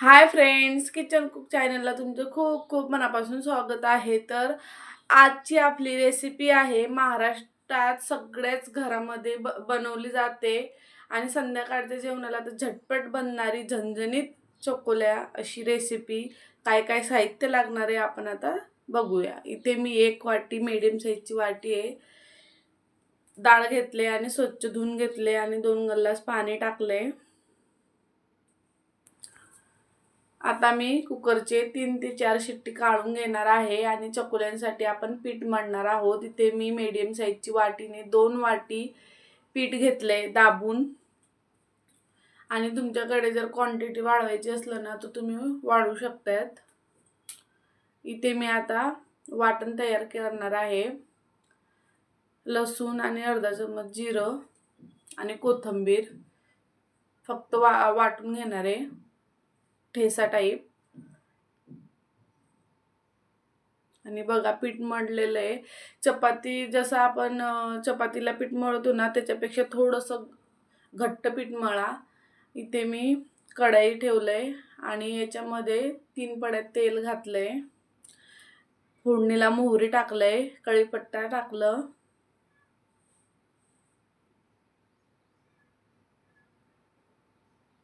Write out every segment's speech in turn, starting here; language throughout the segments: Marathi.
हाय फ्रेंड्स किचन कुक चॅनलला तुमचं खूप खूप मनापासून स्वागत आहे. तर आजची आपली रेसिपी आहे महाराष्ट्रात सगळ्याच घरामध्ये ब बनवली जाते. आणि संध्याकाळच्या जेवणाला तर झटपट बनणारी झणझणीत चकोल्या अशी रेसिपी काय काय साहित्य लागणार आहे आपण आता बघूया. इथे मी एक वाटी मिडियम साईजची वाटी आहे. डाळ घेतले आणि स्वच्छ धुवून घेतले आणि दोन गल्लास पाणी टाकले आता मी कुकरचे तीन ते चार शिट्टी काढून घेणार आहे आणि चकुल्यांसाठी आपण पीठ मांडणार आहोत. इथे मी मीडियम साईजची वाटीने दोन वाटी पीठ घेतले दाबून. आणि तुमच्याकडे जर क्वांटिटी वाढवायची असलं ना तर तुम्ही वाढवू शकतात इथे मी आता वाटण तयार करणार आहे. लसूण आणि अर्धा चमच जिरं आणि कोथिंबीर फक्त वा वाटून घेणार आहे. ठेसा टाईप आणि बघा पीठ मळलेलं आहे. चपाती जसं आपण चपातीला पीठ मळतो ना त्याच्यापेक्षा थोडंसं घट्ट पीठ मळा. इथे मी कढाई ठेवलं आहे आणि याच्यामध्ये तीन पड्यात तेल घातलं आहे फोडणीला मोहरी टाकलं आहे कळीपट्टा टाकलं.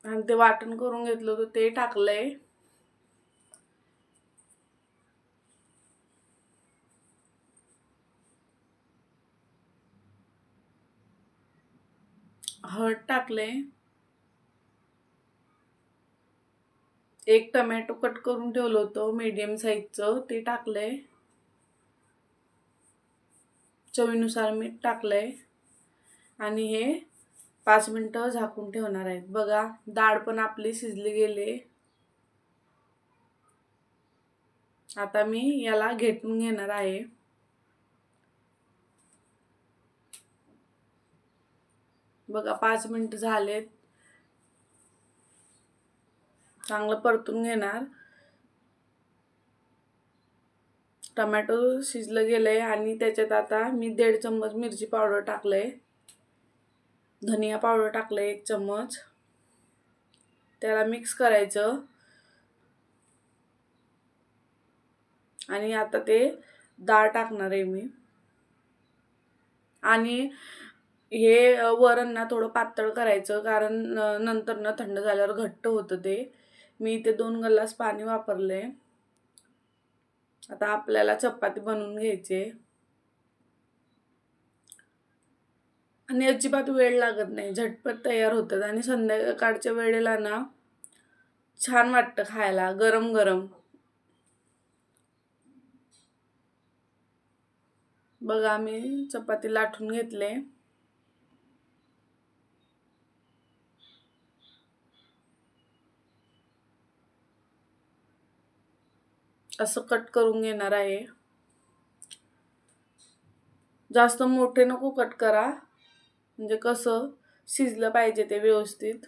आणि ते वाटण करून घेतलं होतं ते टाकलंय. हळद टाकले एक टमॅटो कट करून ठेवलं होतं मीडियम साईजचं ते टाकलंय. चवीनुसार मीठ टाकलंय. आणि हे पाच मिनटं झाकून ठेवणार आहेत. बघा डाळ पण आपली शिजली गेली. आता मी याला घेटून घेणार आहे. बघा पाच मिनिट झालेत. चांगलं परतून घेणार. टमॅटो शिजलं गेलंय आणि त्याच्यात आता मी दीड चम्मच मिरची पावडर टाकलंय. धनिया पावडर टाकलं एक चम्मच. त्याला मिक्स करायचं. आणि आता ते डाळ टाकणार आहे मी. आणि हे वरण ना थोडं पातळ करायचं कारण नंतर ना थंड झाल्यावर घट्ट होतं ते. मी इथे दोन गल्लास पाणी वापरले आता आपल्याला चपाती बनवून घ्यायची आणि अजिबात वेळ लागत नाही. झटपट तयार होतात आणि संध्याकाळच्या वेळेला ना छान वाटतं खायला गरम गरम. बघा मी चपाती लाटून घेतले. असं कट करून घेणार आहे. जास्त मोठे नको कट करा. म्हणजे कसं शिजलं पाहिजे ते व्यवस्थित.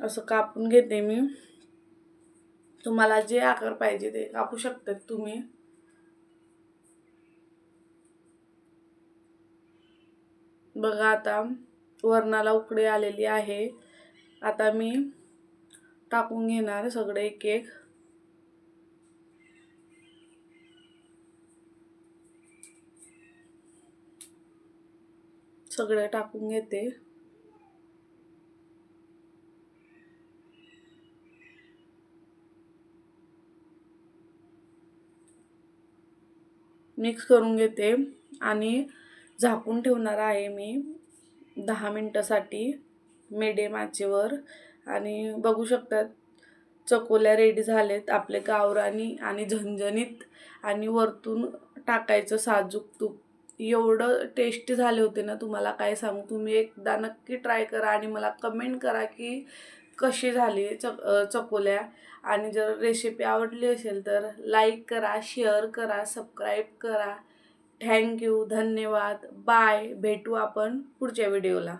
असं कापून घेते मी. तुम्हाला जे आकार पाहिजे ते कापू शकतात तुम्ही. बघा आता वरणाला उकडी आलेली आहे. आता मी टाकून घेणार सगळे एक एक. सगळे टाकून घेते. मिक्स करून घेते आणि झाकून ठेवणार आहे मी दहा मिनटासाठी मिडियम आचेवर आणि बघू शकतात चकोल्या रेडी झालेत आपले गावरानी आणि झणझणीत. आणि वरतून टाकायचं साजूक तूप. एवढं टेस्टी झाले होते ना तुम्हाला काय सांगू? तुम्ही एकदा नक्की ट्राय करा आणि मला कमेंट करा की कशी झाली चक चकोल्या आणि जर रेसिपी आवडली असेल तर लाईक करा शेअर करा सबस्क्राईब करा. थँक्यू धन्यवाद. बाय भेटू आपण पुढच्या व्हिडिओला